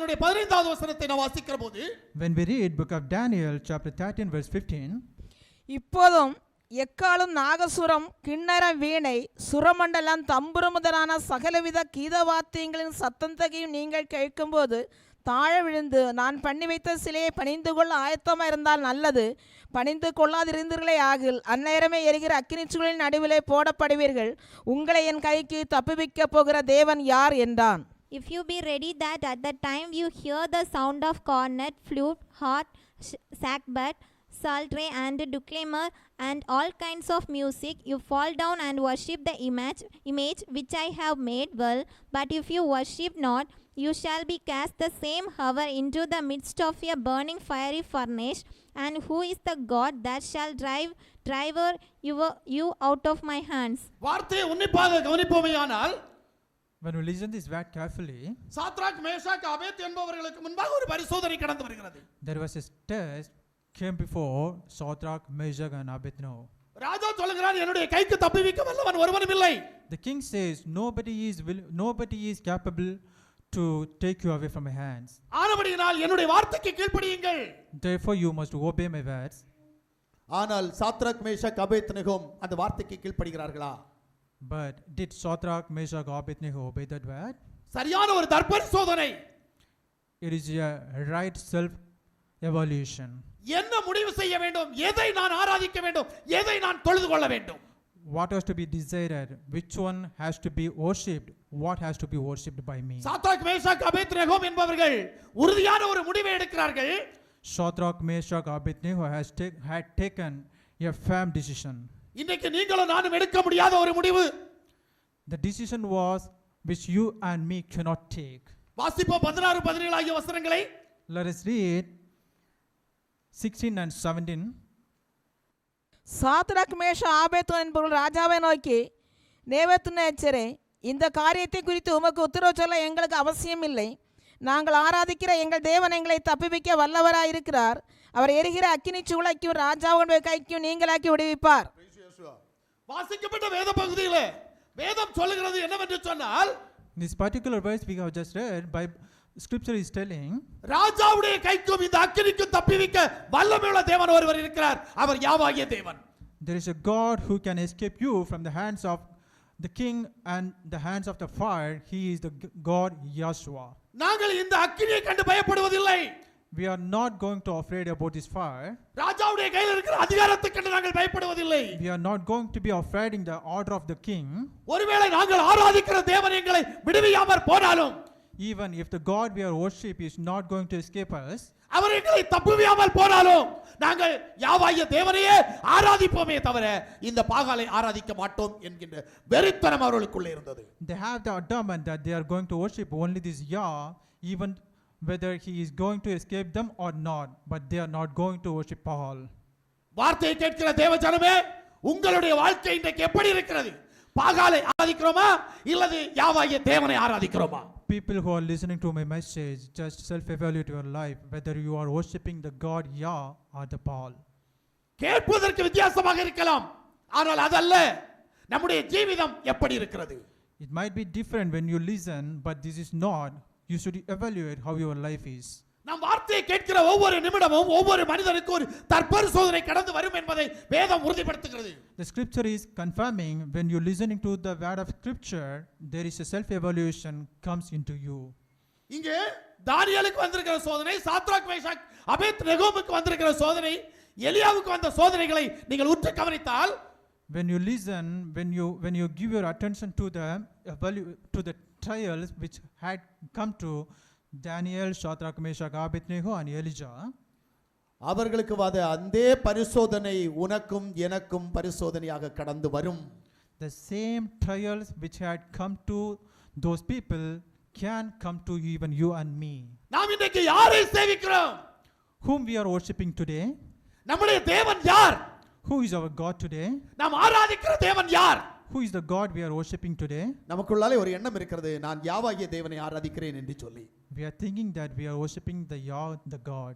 அதனுடைய பதினைந்தாவது வசனத்தை நான் வாசிக்கிற போது When we read book of Daniel chapter 13 verse 15, இப்போதும் எக்காலும் நாகசுரம் கிண்ணறம் வீணை சுரமண்டலம் தம்புரு முதலான சகலவித கீதவாத்தியங்களின் சத்தந்தகையும் நீங்கள் கேட்கும்போது தாழ விழுந்து நான் பண்ணி வைத்த சிலையை பணிந்து கொள்ள ஆயத்தமாக இருந்தால் நல்லது. பணிந்து கொள்ளாதிருந்தீர்களே ஆகில் அந்நேரமே எரிகிற அக்கினிச்சுகளின் நடுவிலே போடப்படுவீர்கள். உங்களை என் கைக்கு தப்புவிக்கப் போகிற தேவன் யார் என்றான். If you be ready that at the time you hear the sound of cornet, flute, harp, sh- sackbut, psaltery, and declaimer, and all kinds of music, you fall down and worship the image, image which I have made well. But if you worship not, you shall be cast the same hour into the midst of a burning fiery furnace. And who is the God that shall drive driver you, you out of my hands? வார்த்தையை உன்னிப்பாக கவனிப்போமையானால் When we listen this word carefully, Shadrach Meshach Abednego என்பவர்களுக்கு முன்பாக ஒரு பரிசோதனை கடந்து வருகிறது there was a test came before Shadrach, Meshach, and Abednego. ராஜா சொல்லுகிறான் என்னுடைய கைக்கு தப்புவிக்க வல்லவன் ஒருவனும் இல்லை The king says, nobody is will, nobody is capable to take you away from my hands. ஆனபடியினால் என்னுடைய வார்த்தைக்கு கீழ்ப்படியுங்கள் Therefore, you must obey my words. ஆனால் சாத்ரக் மேஷக் அபேத்நெகோம் அந்த வார்த்தைக்கு கீழ்ப்படுகிறார்களா But did Shadrach, Meshach, Abednego obey that word? சரியான ஒரு தற்பரிசோதனை It is a right self-evaluation. என்ன முடிவு செய்ய வேண்டும் எதை நான் ஆராதிக்க வேண்டும் எதை நான் தொழுது கொள்ள வேண்டும் What has to be desired? Which one has to be worshipped? What has to be worshipped by me? Shadrach Meshach Abednego ரகோம் என்பவர்கள் உறுதியான ஒரு முடிவை எடுக்கிறார்கள் Shadrach, Meshach, Abednego has take, had taken a firm decision. இன்னைக்கு நீங்களும் நானும் எடுக்க முடியாத ஒரு முடிவு. The decision was which you and me cannot take. வாசிப்போம் பதினாறு பதினேழு ஆகிய வசனங்களை. Let us read 16 and 17. சாத்ரக் மேஷ ஆபேத்து என்பவர்கள் ராஜாவை நோக்கி நேவத்துனேச்சரே இந்த காரியத்தை குறித்து உமக்கு உத்தரவு சொல்ல எங்களுக்கு அவசியம் இல்லை. நாங்கள் ஆராதிக்கிற எங்கள் தேவன் எங்களை தப்புவிக்க வல்லவராயிருக்கிறார். அவர் எரிகிற அக்கினி சூளைக்கும் ராஜாவுடைய கைக்கும் நீங்களாக்கி விடுவிப்பார். வாசிக்கப்பட்ட வேத பகுதியில வேதம் சொல்லுகிறது என்னவென்று சொன்னால் In this particular verse we have just read, by scripture is telling ராஜாவுடைய கைக்கும் இந்த அக்கினிக்கும் தப்பிவிக்க வல்லமையுள்ள தேவன் ஒருவர் இருக்கிறார் அவர் யாவாகிய தேவன் there is a God who can escape you from the hands of the king and the hands of the fire. He is the God Yahshua. நாங்கள் இந்த அக்கினியை கண்டு பயப்படுவதில்லை We are not going to afraid about this fire. ராஜாவுடைய கையில் இருக்கிற அதிகாரத்தை கண்டு நாங்கள் பயப்படுவதில்லை We are not going to be afraid in the order of the king. ஒருவேளை நாங்கள் ஆராதிக்கிற தேவன் எங்களை விடுவியாமற் போனாலும் Even if the God we are worship is not going to escape us, அவர் எங்களை தப்புவியாமல் போனாலும் நாங்கள் யாவாகிய தேவனையே ஆராதிப்போமே தவிர இந்த பாகாலை ஆராதிக்க மாட்டோம் என்கின்ற வெறித்தனம் அவர்களுக்குள்ளே இருந்தது they have the adamant that they are going to worship only this Yah, even whether he is going to escape them or not, but they are not going to worship Baal. வார்த்தையை கேட்கிற தேவ ஜனமே உங்களுடைய வாழ்க்கை இன்றைக்கு எப்படி இருக்கிறது பாகாலை ஆராதிக்கிறோமா இல்லது யாவாகிய தேவனை ஆராதிக்கிறோமா People who are listening to my message, just self-evaluate your life, whether you are worshiping the God Yah or the Baal. கேட்பதற்கு வித்தியாசமாக இருக்கலாம் ஆனால் அதல்ல நம்முடைய ஜீவிதம் எப்படி இருக்கிறது It might be different when you listen, but this is not. You should evaluate how your life is. நம் வார்த்தையை கேட்கிற ஒவ்வொரு நிமிடமும் ஒவ்வொரு மனிதனுக்கும் ஒரு தற்பரிசோதனை கடந்து வரும் என்பதை வேதம் உறுதிப்படுத்துகிறது The scripture is confirming when you're listening to the word of scripture, there is a self-evaluation comes into you. இங்கே தானியலுக்கு வந்திருக்கிற சோதனை சாத்ராக் மேஷாக் அபேத் நெகோமுக்கு வந்திருக்கிற சோதனை எலியாவுக்கு வந்த சோதனைகளை நீங்கள் உற்று கவனித்தால் When you listen, when you when you give your attention to the evalu- to the trials which had come to Daniel, Shadrach, Meshach, Abednego, and Elijah, அவர்களுக்கு வாத அந்த பரிசோதனை உனக்கும் எனக்கும் பரிசோதனையாக கடந்து வரும் the same trials which had come to those people can come to even you and me. நாம் இன்றைக்கு யாரை சேவிக்கிறோம் Whom we are worshiping today? நம்முடைய தேவன் யார் Who is our God today? நாம் ஆராதிக்கிற தேவன் யார் Who is the God we are worshiping today? நமக்குள்ளாலே ஒரு எண்ணம் இருக்கிறது நான் யாவாகிய தேவனை ஆராதிக்கிறேன் என்று சொல்லி We are thinking that we are worshiping the Yah, the God.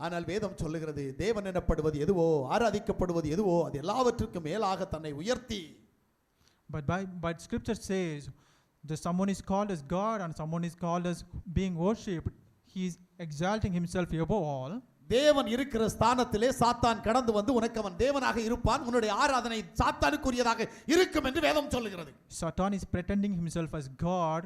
ஆனால் வேதம் சொல்லுகிறது தேவன் எனப்படுவது எதுவோ ஆராதிக்கப்படுவது எதுவோ அது எல்லாவற்றுக்கும் மேலாக தன்னை உயர்த்தி But by but scripture says that someone is called as God and someone is called as being worshipped. he is exalting himself above all. தேவன் இருக்கிற ஸ்தானத்திலே சாத்தான் கடந்து வந்து உனக்கு அவன் தேவனாக இருப்பான் உன்னுடைய ஆராதனை சாத்தானுக்குரியதாக இருக்கும் என்று வேதம் சொல்லுகிறது Satan is pretending himself as God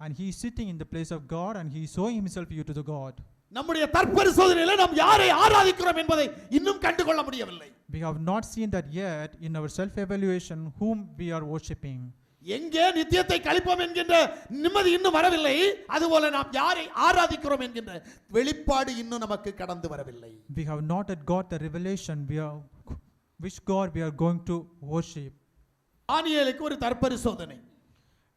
and he is sitting in the place of God and he is showing himself you to the God. நம்முடைய தற்பரிசோதனையில நாம் யாரை ஆராதிக்கிறோம் என்பதை இன்னும் கண்டுகொள்ள முடியவில்லை We have not seen that yet in our self evaluation whom we are worshipping. எங்கே நித்தியத்தை கழிப்போம் என்கின்ற நிம்மதி இன்னும் வரவில்லை அதுபோல நாம் யாரை ஆராதிக்கிறோம் என்கின்ற வெளிப்பாடு இன்னும் நமக்கு கடந்து வரவில்லை We have not yet got the revelation we are, which God we are going to worship. தானியேலுக்கு ஒரு தற்பரிசோதனை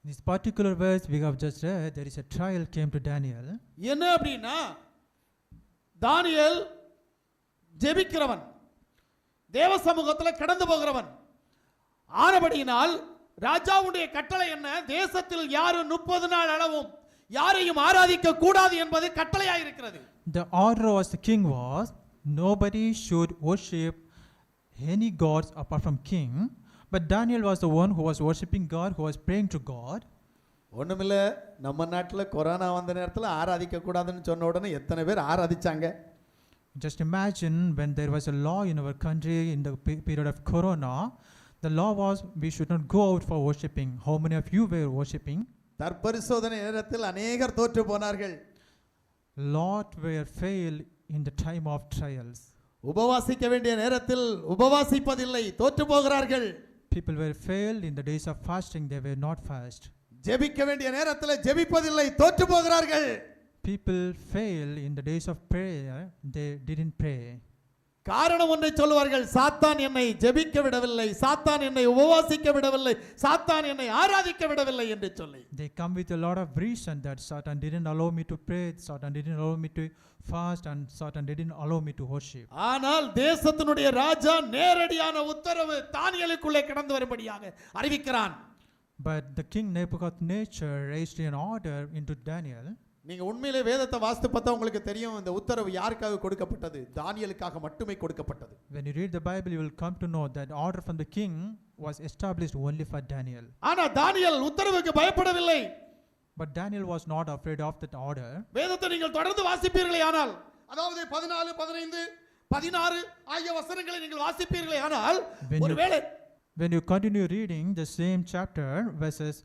In this particular verse we have just read, there is a trial came to Daniel. என்ன அப்படின்னா தானியேல் ஜெபிக்கிறவன் தேவ சமூகத்தில் கடந்து போகிறவன் ஆனபடியினால் ராஜாவுடைய கட்டளை என்ன தேசத்தில் யாரும் முப்பது நாள் அளவும் யாரையும் ஆராதிக்க கூடாது என்பது கட்டளையாயிருக்கிறது The order of the king was nobody should worship any gods apart from king. But Daniel was the one who was worshipping God, who was praying to God. ஒண்ணுமில்ல நம்ம நாட்டில் கொரோனா வந்த நேரத்தில் ஆராதிக்க கூடாதுன்னு சொன்ன உடனே எத்தனை பேர் ஆராதிச்சாங்க Just imagine when there was a law in our country in the pe- period of Corona, the law was we should not go out for worshipping. How many of you were worshipping? தற்பரிசோதனை நேரத்தில் அநேகர் தோற்று போனார்கள் Lot were failed in the time of trials. உபவாசிக்க வேண்டிய நேரத்தில் உபவாசிப்பதில்லை தோற்று போகிறார்கள் People were failed in the days of fasting, they were not fast. ஜெபிக்க வேண்டிய நேரத்தில் ஜெபிப்பதில்லை தோற்று போகிறார்கள் People failed in the days of prayer, they didn't pray. காரணம் ஒன்றை சொல்லுவார்கள் சாத்தான் என்னை ஜெபிக்க விடவில்லை சாத்தான் என்னை உபவாசிக்க விடவில்லை சாத்தான் என்னை ஆராதிக்க விடவில்லை என்று சொல்லி They come with a lot of reason that Satan didn't allow me to pray, Satan didn't allow me to fast, and Satan didn't allow me to worship. ஆனால் தேசத்தினுடைய ராஜா நேரடியான உத்தரவு தானியலுக்குள்ளே கடந்து வரும்படியாக அறிவிக்கிறான் But the king Nebuchadnezzar raised an order into Daniel. நீங்க உண்மையிலே வேதத்தை வாசித்து பார்த்தா உங்களுக்கு தெரியும் இந்த உத்தரவு யாருக்காக கொடுக்கப்பட்டது தானியலுக்காக மட்டுமே கொடுக்கப்பட்டது When you read the Bible, you will come to know that order from the king was established only for Daniel. ஆனா தானியல் உத்தரவுக்கு பயப்படவில்லை But Daniel was not afraid of that order. வேதத்தை நீங்கள் தொடர்ந்து வாசிப்பீர்களே ஆனால் அதாவது பதினாலு பதினைந்து பதினாறு ஆகிய வசனங்களை நீங்கள் வாசிப்பீர்களே ஆனால் ஒருவேளை When you continue reading the same chapter, verses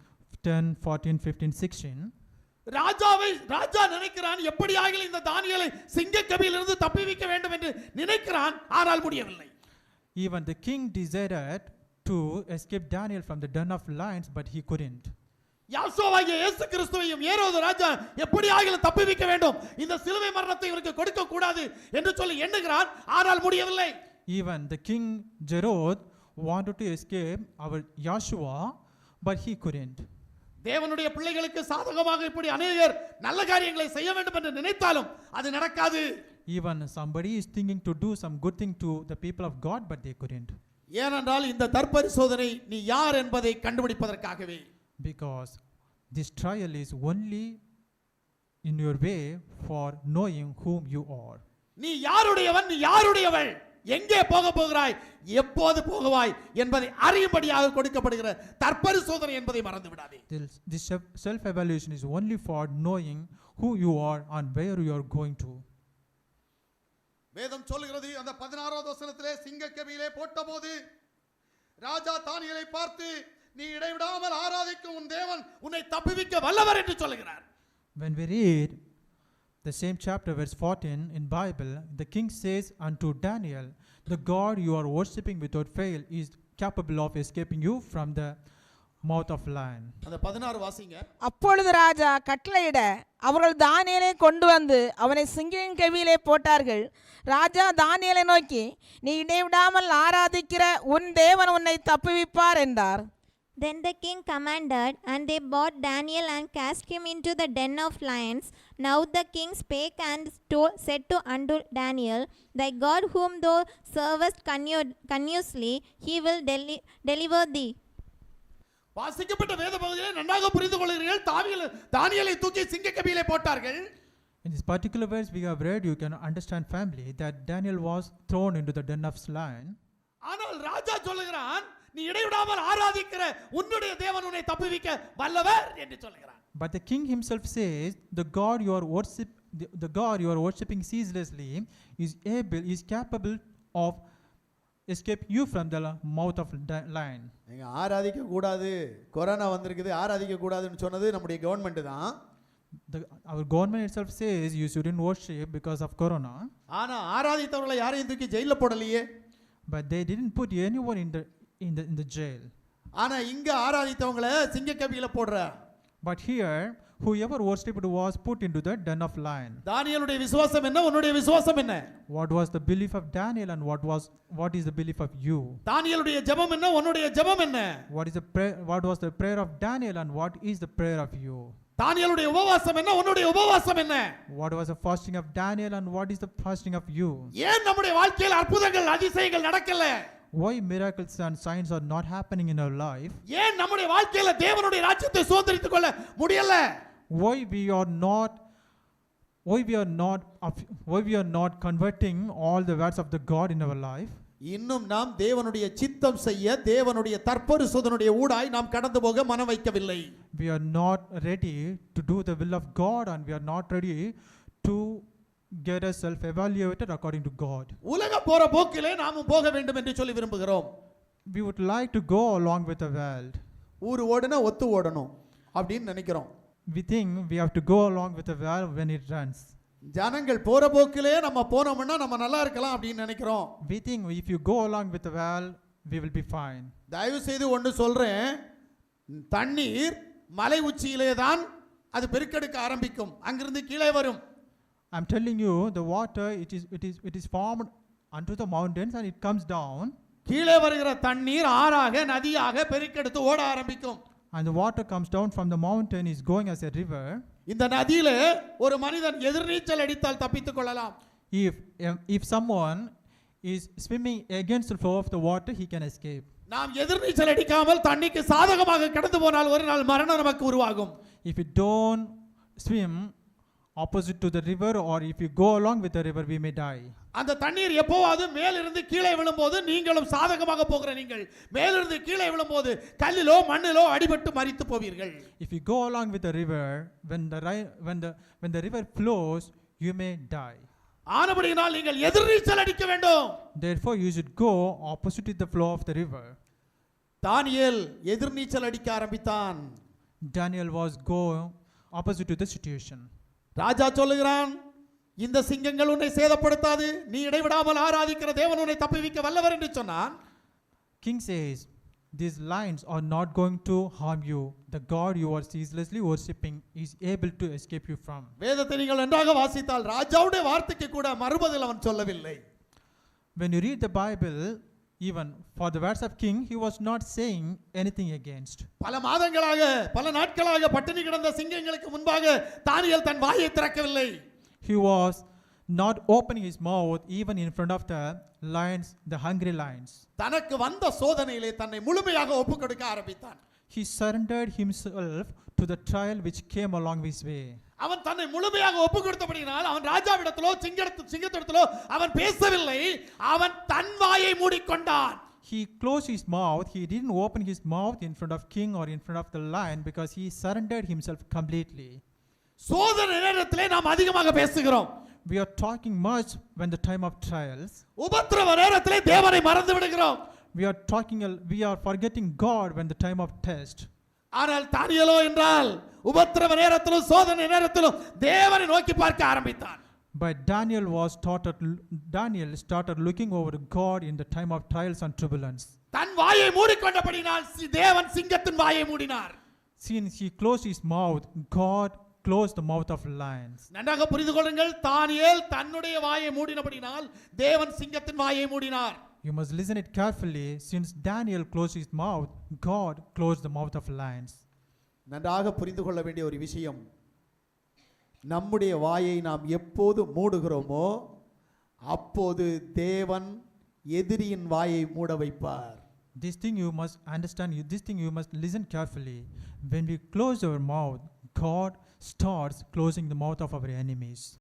10, 14, 15, 16, ராஜாவை ராஜா நினைக்கிறான் எப்படியாகிலும் இந்த தானியலை சிங்கக்கபியிலிருந்து தப்பிவிக்க வேண்டும் என்று நினைக்கிறான் ஆனால் முடியவில்லை even the king desired to escape Daniel from the den of lions, but he couldn't. யாசோவாகிய இயேசு கிறிஸ்துவையும் ஏரோது ராஜா எப்படியாகிலும் தப்பிவிக்க வேண்டும் இந்த சிலுவை மரணத்தை இவருக்கு கொடுக்க கூடாது என்று சொல்லி எண்ணுகிறான் ஆனால் முடியவில்லை Even the king Jerod wanted to escape our Joshua, but he couldn't. தேவனுடைய பிள்ளைகளுக்கு சாதகமாக இப்படி அநேகர் நல்ல காரியங்களை செய்ய வேண்டும் என்று நினைத்தாலும் அது நடக்காது Even somebody is thinking to do some good thing to the people of God, but they couldn't. ஏனென்றால் இந்த தற்பரிசோதனை நீ யார் என்பதை கண்டுபிடிப்பதற்காகவே Because this trial is only in your way for knowing whom you are. நீ யாருடையவன் நீ யாருடையவள் எங்கே போக போகிறாய்? எப்போது போகுவாய்? என்பதை அறியும்படியாக கொடுக்கப்படுகிற தற்பரிசோதனை என்பதை மறந்து விடாதே. This, self evaluation is only for knowing who you are and where you are going to. வேதம் சொல்லுகிறது அந்த பதினாறாவது வசனத்திலே சிங்கக்கவியிலே போட்டபோது ராஜா தானியலை பார்த்து நீ இடைவிடாமல் ஆராதிக்கும் உன் தேவன் உன்னை தப்புவிக்க வல்லவர் என்று சொல்லுகிறார். When we read the same chapter, verse 14 in Bible, the king says unto Daniel, The God you are worshipping without fail is capable of escaping you from the mouth of lion. அந்த பதினாறு வாசிங்க அப்பொழுது ராஜா கட்டளையிட அவர்கள் தானியலை கொண்டு வந்து அவனை சிங்கின் கவியிலே போட்டார்கள் ராஜா தானியலை நோக்கி நீ இடைவிடாமல் ஆராதிக்கிற உன் தேவன் உன்னை தப்புவிப்பார் என்றார் Then the king commanded, and they brought Daniel and cast him into the den of lions. Now the king spake and sto- said to unto Daniel, Thy God whom thou servest continu- continuously, he will deli- deliver thee. வாசிக்கப்பட்ட வேத பகுதியிலே நன்றாக புரிந்து கொள்கிறீர்கள் தாவியல் தானியலை தூக்கி சிங்கக்கவியிலே போட்டார்கள் In this particular verse we have read, you can understand family that Daniel was thrown into the den of lion. ஆனால் ராஜா சொல்லுகிறான் நீ இடைவிடாமல் ஆராதிக்கிற உன்னுடைய தேவன் உன்னை தப்புவிக்க வல்லவர் என்று சொல்லுகிறான் But the king himself says, The God you are worship, the, the God you are worshipping ceaselessly is able, is capable of escape you from the la- mouth of di- lion. நீங்க ஆராதிக்க கூடாது corona வந்திருக்குது ஆராதிக்க கூடாதுன்னு சொன்னது நம்முடைய government தான் The, our government itself says you shouldn't worship because of corona, ஆனா ஆராதித்தவர்களை யாரையும் தூக்கி ஜெயில போடலையே but they didn't put anyone in the in the in the jail. ஆனா இங்க ஆராதித்தவங்கள சிங்கக்கவியில போடுற But here, whoever worshipped was put into the den of lion. தானியலுடைய விசுவாசம் என்ன உன்னுடைய விசுவாசம் என்ன What was the belief of Daniel and what was what is the belief of you? தானியலுடைய ஜெபம் என்ன உன்னுடைய ஜெபம் என்ன What is the prayer? What was the prayer of Daniel and what is the prayer of you? தானியலுடைய உபவாசம் என்ன உன்னுடைய உபவாசம் என்ன What was the fasting of Daniel and what is the fasting of you? ஏன் நம்முடைய வாழ்க்கையில் அற்புதங்கள் அதிசயங்கள் நடக்கல Why miracles and signs are not happening in our life? ஏன் நம்முடைய வாழ்க்கையில தேவனுடைய ராஜ்யத்தை சுதந்திரித்துக் கொள்ள முடியல Why we are not why we are not of- why we are not converting all the words of the God in our life? இன்னும் நாம் தேவனுடைய சித்தம் செய்ய தேவனுடைய தற்பரிசோதனுடைய ஊடாய் நாம் கடந்து போக மனம் வைக்கவில்லை We are not ready to do the will of God and we are not ready to get ourselves evaluated according to God. உலக போற போக்கிலே நாமும் போக வேண்டும் என்று சொல்லி விரும்புகிறோம் We would like to go along with the world. ஊர் ஓடுனா ஒத்து ஓடணும் அப்படின்னு நினைக்கிறோம் We think we have to go along with the world when it runs. ஜனங்கள் போற போக்கிலே நம்ம போனோம்னா நம்ம நல்லா இருக்கலாம் அப்படின்னு நினைக்கிறோம் We think if you go along with the world, we will be fine. தயவு செய்து ஒன்று சொல்றேன் தண்ணீர் மலை உச்சியிலே தான் அது பெருக்கெடுக்க ஆரம்பிக்கும் அங்கிருந்து கீழே வரும் I'm telling you, the water it is it is it is formed unto the mountains and it comes down, கீழே வருகிற தண்ணீர் ஆறாக நதியாக பெருக்கெடுத்து ஓட ஆரம்பிக்கும் and the water comes down from the mountain is going as a river. இந்த நதியில ஒரு மனிதன் எதிர்நீச்சல் அடித்தால் தப்பித்துக் கொள்ளலாம் If um, if someone is swimming against the flow of the water, he can escape. நாம் எதிர்நீச்சல் அடிக்காமல் தண்ணிக்கு சாதகமாக கடந்து போனால் ஒரு நாள் மரணம் நமக்கு உருவாகும் If you don't swim opposite to the river, or if you go along with the river, we may die. அந்த தண்ணீர் எப்போவாது மேலிருந்து கீழே விழும்போது நீங்களும் சாதகமாக போகிற நீங்கள் மேலிருந்து கீழே விழும்போது கல்லிலோ மண்ணிலோ அடிபட்டு மரித்து போவீர்கள் If you go along with the river, when the when the when the river flows, you may die. ஆனபடியினால் நீங்கள் எதிர்நீச்சல் அடிக்க வேண்டும் Therefore, you should go opposite to the flow of the river. தானியேல் எதிர்நீச்சல் அடிக்க ஆரம்பித்தான் Daniel was going opposite to the situation. ராஜா சொல்லுகிறான் இந்த சிங்கங்கள் உன்னை சேதப்படுத்தாது நீ இடைவிடாமல் ஆராதிக்கிற தேவன் உன்னை தப்புவிக்க வல்லவர் என்று சொன்னான் King says, These lions are not going to harm you. The God you are ceaselessly worshipping is able to escape you from. வேதத்தை நீங்கள் நன்றாக வாசித்தால் ராஜாவுடைய வார்த்தைக்கு கூட மறுபதில் அவன் சொல்லவில்லை When you read the Bible, even for the words of king, he was not saying anything against. பல மாதங்களாக பல நாட்களாக பட்டினி கிடந்த சிங்கங்களுக்கு முன்பாக தானியேல் தன் வாயை திறக்கவில்லை He was not opening his mouth even in front of the lions, the hungry lions. தனக்கு வந்த சோதனையிலே தன்னை முழுமையாக ஒப்புக் கொடுக்க ஆரம்பித்தான் He surrendered himself to the trial which came along his way. அவன் தன்னை முழுமையாக ஒப்பு கொடுத்தபடினால் அவன் ராஜாவிடத்திலோ சிங்கடத்து சிங்கத்திடத்திலோ அவன் பேசவில்லை அவன் தன் வாயை மூடிக்கொண்டான் He closed his mouth. He didn't open his mouth in front of king or in front of the lion because he surrendered himself completely. சோதனை நேரத்திலே நாம் அதிகமாக பேசுகிறோம் We are talking much when the time of trials. உபத்திரவ நேரத்திலே தேவனை மறந்து விடுகிறோம் We are talking, we are forgetting God when the time of test. ஆனால் தானியலோ என்றால் உபத்திரவ நேரத்திலும் சோதனை நேரத்திலும் தேவனை நோக்கி பார்க்க ஆரம்பித்தான் But Daniel was started, Daniel started looking over God in the time of trials and turbulence. தன் வாயை மூடிக்கொண்டபடினால் தேவன் சிங்கத்தின் வாயை மூடினார் Since he closed his mouth, God closed the mouth of lions. நன்றாக புரிந்து கொள்ளுங்கள் தானியேல் தன்னுடைய வாயை மூடினபடினால் தேவன் சிங்கத்தின் வாயை மூடினார் You must listen it carefully. Since Daniel closed his mouth, God closed the mouth of lions. நன்றாக புரிந்து கொள்ள வேண்டிய ஒரு விஷயம் நம்முடைய வாயை நாம் எப்போது மூடுகிறோமோ அப்போது தேவன் எதிரியின் வாயை மூட வைப்பார் This thing you must understand, you, this thing you must listen carefully. When we close our mouth, God starts closing the mouth of our enemies.